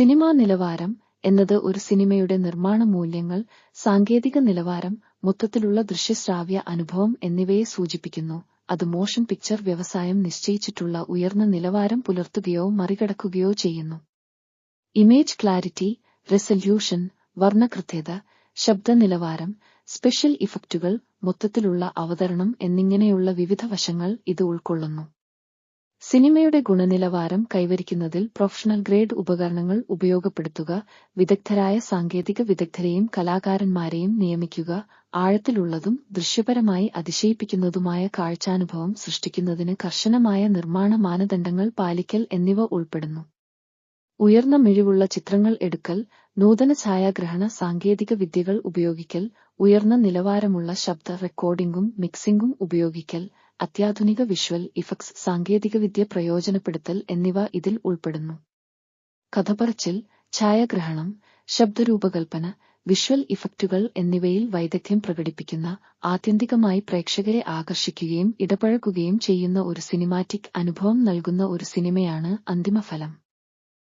Cinema നിലവാരം എന്നത് ഒരു സിനിമയുടെ നിർമ്മാണ മൂല്യങ്ങൾ സാങ്കേതിക നിലവാരം മൊത്തത്തിലുള്ള ദൃശ്യശ്രാവ്യ അനുഭവം എന്നിവയെ സൂചിപ്പിക്കുന്നു. അത് മോഷൻ പിക്ചർ വ്യവസായം നിശ്ചയിച്ചിട്ടുള്ള ഉയർന്ന നിലവാരം പുലർത്തുകയോ മറികടക്കുകയോ ചെയ്യുന്നു. ഇമേജ് ക്ലാരിറ്റി റെസല്യൂഷൻ വർണകൃത്യത ശബ്ദ നിലവാരം സ്പെഷ്യൽ ഇഫക്റ്റുകൾ മൊത്തത്തിലുള്ള അവതരണം എന്നിങ്ങനെയുള്ള വിവിധ വശങ്ങൾ ഇത് ഉൾക്കൊള്ളുന്നു. സിനിമയുടെ ഗുണനിലവാരം കൈവരിക്കുന്നതിൽ പ്രൊഫഷണൽ ഗ്രേഡ് ഉപകരണങ്ങൾ ഉപയോഗപ്പെടുത്തുക വിദഗ്ധരായ സാങ്കേതിക വിദഗ്ധരെയും കലാകാരന്മാരെയും നിയമിക്കുക ആഴത്തിലുള്ളതും ദൃശ്യപരമായി അതിശയിപ്പിക്കുന്നതുമായ കാഴ്ചാനുഭവം സൃഷ്ടിക്കുന്നതിന് കർശനമായ നിർമ്മാണ മാനദണ്ഡങ്ങൾ പാലിക്കൽ എന്നിവ ഉൾപ്പെടുന്നു. ഉയർന്ന മിഴിവുള്ള ചിത്രങ്ങൾ എടുക്കൽ നൂതന ഛായാഗ്രഹണ സാങ്കേതിക വിദ്യകൾ ഉപയോഗിക്കൽ ഉയർന്ന നിലവാരമുള്ള ശബ്ദ റെക്കോർഡിംഗും മിക്സിംഗും ഉപയോഗിക്കൽ അത്യാധുനിക വിഷ്വൽ ഇഫക്ട്സ് സാങ്കേതികവിദ്യ പ്രയോജനപ്പെടുത്തൽ എന്നിവ ഇതിൽ ഉൾപ്പെടുന്നു. കഥപറച്ചിൽ ഛായാഗ്രഹണം ശബ്ദരൂപകൽപ്പന വിഷ്വൽ ഇഫക്റ്റുകൾ എന്നിവയിൽ വൈദഗ്ധ്യം പ്രകടിപ്പിക്കുന്ന ആത്യന്തികമായി പ്രേക്ഷകരെ ആകർഷിക്കുകയും ഇടപഴകുകയും ചെയ്യുന്ന ഒരു സിനിമാറ്റിക് അനുഭവം നൽകുന്ന ഒരു സിനിമയാണ് അന്തിമഫലം.